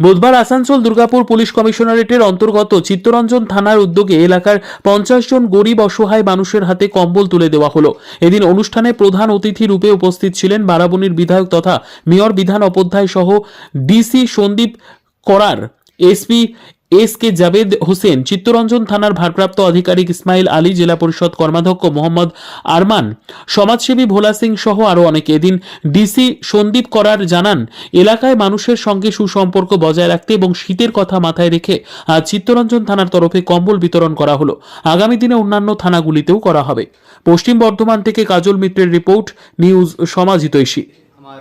বুধবার আসানসোল দুর্গাপুর পুলিশ কমিশনারেটের অন্তর্গত চিত্তরঞ্জন থানার উদ্যোগে এলাকার পঞ্চাশ জন গরিব অসহায় মানুষের হাতে কম্বল তুলে দেওয়া হলো। এদিন অনুষ্ঠানে প্রধান অতিথি রূপে উপস্থিত ছিলেন বারাবণীর বিধায়ক তথা মেয়র বিধান অপধ্যায় সহ DC Sandip Karar, SP S K Javed Hossain, Chittaranjan থানার ভারপ্রাপ্ত আধিকারিক ইসমাইল আলী, জেলা পরিষদ কর্মাধ্যক্ষ মোহাম্মদ আরমান, সমাজসেবী ভোলা সিং সহ আরও অনেকে। এদিন ডিসি সন্দীপ করার জানান, এলাকায় মানুষের সঙ্গে সুসম্পর্ক বজায় রাখতে এবং শীতের কথা মাথায় রেখে আজ চিত্তরঞ্জন থানার তরফে কম্বল বিতরণ করা হলো। আগামী দিনে অন্যান্য থানাগুলিতেও করা হবে। পশ্চিম বর্ধমান থেকে কাজল মিত্রের রিপোর্ট, নিউজ সমাজ হিতৈষী আমার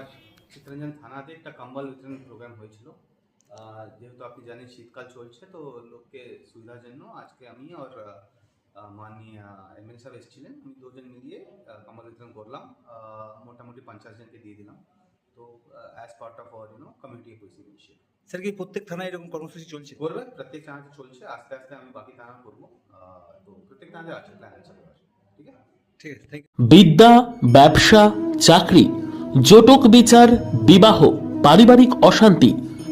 চিত্তরঞ্জন থানাতে একটা কম্বল বিতরণ প্রোগ্রাম হয়েছিল। যেহেতু আপনি জানেন শীতকাল চলছে তো লোককে সুবিধার জন্য আজকে আমি আর মাননীয় এমএলএ সাহেব এসেছিলেন। আমি দুজন মিলিয়ে কম্বল বিতরণ করলাম। মোটামুটি পঞ্চাশ জনকে দিয়ে দিলাম। তো as part of our you know community policy initiative sir কি প্রত্যেক থানায় এরকম কর্মসূচি চলছে? করবে প্রত্যেক থানাতে চলছে। আস্তে আস্তে আমি বাকি থানা করব। তো প্রত্যেক থানাতে আছে প্ল্যান আছে ঠিক আছে? ঠিক আছে থ্যাংক বিদ্যা ব্যবসা চাকরি জটক বিচার বিবাহ পারিবারিক অশান্তি